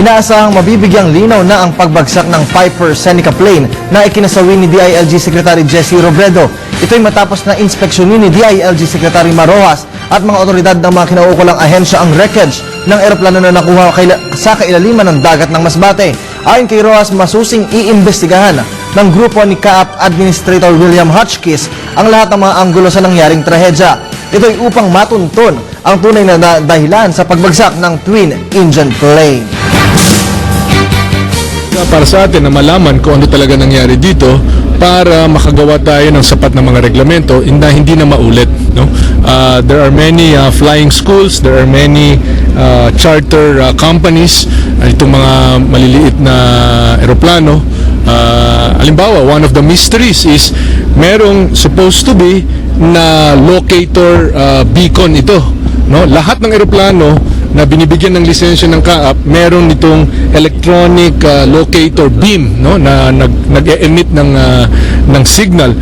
Inaasahang mabibigyang linaw na ang pagbagsak ng Piper Seneca plane na ikinasawi ni DILG Secretary Jesse Robredo. Ito'y matapos na inspeksyonin ni DILG Secretary Marojas at mga otoridad ng mga kinauukulang ahensya ang wreckage ng eroplano na nakuha sa kailaliman ng dagat ng Masbate. Ayon kay Rojas, masusing iimbestigahan ng grupo ni CAAP Administrator William Hotchkiss ang lahat ng mga anggulo sa nangyaring trahedya. Ito'y upang matunton ang tunay na da- dahilan sa pagbagsak ng twin engine plane. Para sa atin na malaman kung ano talaga nangyari dito para makagawa tayo ng sapat na mga reglamento na hindi na maulit no? Uh, there are many uh, flying schools there are many uh, charter uh, companies uh, itong mga maliliit na eroplano. Uh, halimbawa one of the mysteries is merong supposed to be na locator uh, beacon ito no? Lahat ng eroplano na binibigyan ng lisensya ng CAAP meron nitong electronic uh, locator beam no na nag nag-emit ng uh, ng signal